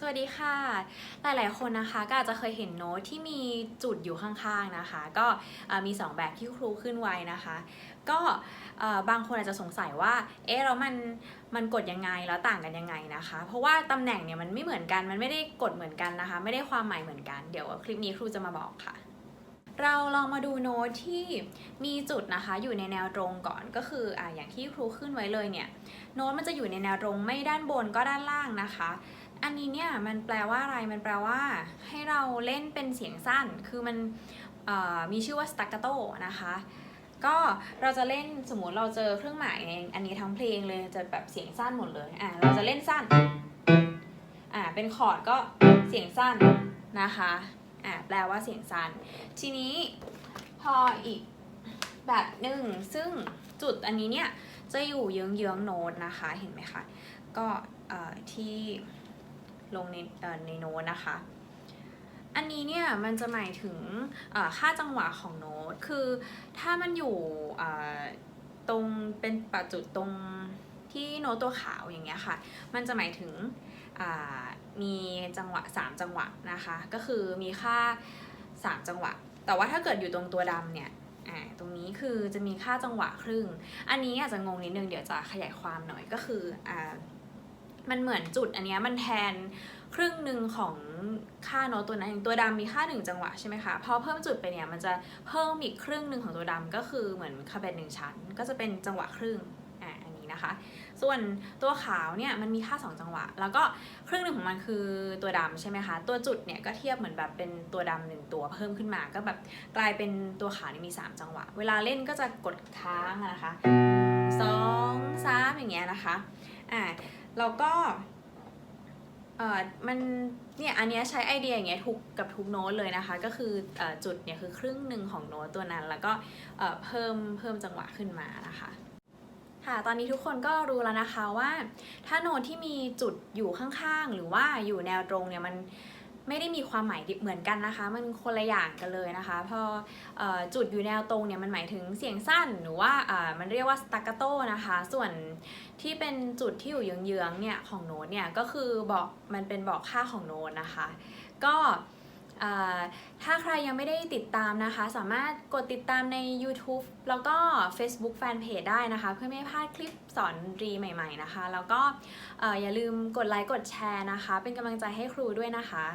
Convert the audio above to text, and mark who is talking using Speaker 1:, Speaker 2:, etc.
Speaker 1: สวัสดีค่ะ หลายๆ คนนะคะก็อาจจะเคยเห็นโน้ตที่มีจุดอยู่ข้างๆนะคะ ก็เอ่อมี 2 แบบที่ครูขึ้นไว้นะคะ ก็บางคนอาจจะสงสัยว่า เอ๊ะแล้วมันมันกดยังไงแล้วต่างกันยังไงนะคะ เพราะว่าตำแหน่งเนี่ยมันไม่เหมือนกันมันไม่ได้กดเหมือนกันนะคะ ไม่ได้ความหมายเหมือนกันเดี๋ยวคลิปนี้ครูจะมาบอกค่ะเราลองมาดูโน้ตที่มีจุดนะคะ อยู่ในแนวตรงก่อนก็คืออ่าอย่างที่ครูขึ้นไว้เลยเนี่ย โน้ตมันจะอยู่ในแนวตรงไม่ด้านบนก็ด้านล่างนะคะ อันนี้เนี่ยมันแปลว่าอะไร มันแปลว่าให้เราเล่นเป็นเสียงสั้น คือมันมีชื่อว่า staccato นะคะ ก็เราจะเล่นสมมุติเราเจอเครื่องหมายในอันนี้ทั้งเพลงเลยจะแบบเสียงสั้นหมดเลย อะเราจะเล่นสั้น อะเป็นคอร์ดก็เสียงสั้นนะคะ อะแปลว่าเสียงสั้น ทีนี้พออีกแบบหนึ่งซึ่งจุดอันนี้เนี่ยจะอยู่เยื้องๆโน้ตนะคะ เห็นไหมคะ ก็ที่ ลงในในโน้ตนะคะ อันนี้เนี่ยมันจะหมายถึงค่าจังหวะของโน้ต คือถ้ามันอยู่ตรงเป็นปัจจุดตรงที่โน้ตตัวขาวอย่างเงี้ยค่ะ มันจะหมายถึงมีจังหวะ 3 จังหวะนะคะ ก็คือมีค่า 3 จังหวะ แต่ว่าถ้าเกิดอยู่ตรงตัวดำเนี่ยตรงนี้คือจะมีค่าจังหวะครึ่ง อันนี้อาจจะงงนิดนึงเดี๋ยวจะขยายความหน่อยก็คืออ มันเหมือนจุดอันเนี้ยมันแทนครึ่งหนึ่งของค่าโน้ตตัวนั้นอย่างตัวดำมีค่าหนึ่งจังหวะใช่ไหมคะพอเพิ่มจุดไปเนี่ยมันจะเพิ่มอีกครึ่งหนึ่งของตัวดำก็คือเหมือนคาเบนหนึ่งชั้น ก็จะเป็นจังหวะครึ่งอ่าอันนี้นะคะ ส่วนตัวขาวเนี่ยมันมีค่า 2 จังหวะ แล้วก็ครึ่งหนึ่งของมันคือตัวดำใช่ไหมคะตัวจุดเนี่ยก็เทียบเหมือนแบบเป็นตัวดำหนึ่งตัวเพิ่มขึ้นมา ก็แบบกลายเป็นตัวขาวนี่มี 3 จังหวะ เวลาเล่นก็จะกดค้างนะคะสองสามอย่างเงี้ยนะคะอ่า แล้วก็เออมันเนี่ยอันเนี้ยใช้ไอเดียอย่างเงี้ยทุกกับทุกโน้ตเลยนะคะ ก็คืออจุดเนี่ยคือครึ่งหนึ่งของโน้ตตัวนั้น แล้วก็เพิ่มเพิ่มจังหวะขึ้นมานะคะค่ะตอนนี้ทุกคนก็รู้แล้วนะคะว่า ถ้าโน้ตที่มีจุดอยู่ข้างๆ หรือว่าอยู่แนวตรงเนี่ยมัน ไม่ได้มีความหมายเหมือนกันนะคะ มันคนละอย่างกันเลยนะคะพอออจุดอยู่แนวตรงเนี่ยมันหมายถึงเสียงสั้นหรือว่ามันเรียกว่า staccato นะคะ ส่วนที่เป็นจุดที่อยู่เยื้องๆเนี่ยของโน้ตเนี่ยก็คือบอกมันเป็นบอกค่าของโน้ตนะคะ ก็ถ้าใครยังไม่ได้ติดตามนะคะ สามารถกดติดตามใน YouTube แล้วก็ Facebook Fanpage ได้นะคะ เพื่อไม่ให้พลาดคลิปสอนดีใหม่ ๆนะคะ แล้วก็อย่าลืมกดไลค์กดแชร์นะคะ เป็นกำลังใจให้ครูด้วยนะคะ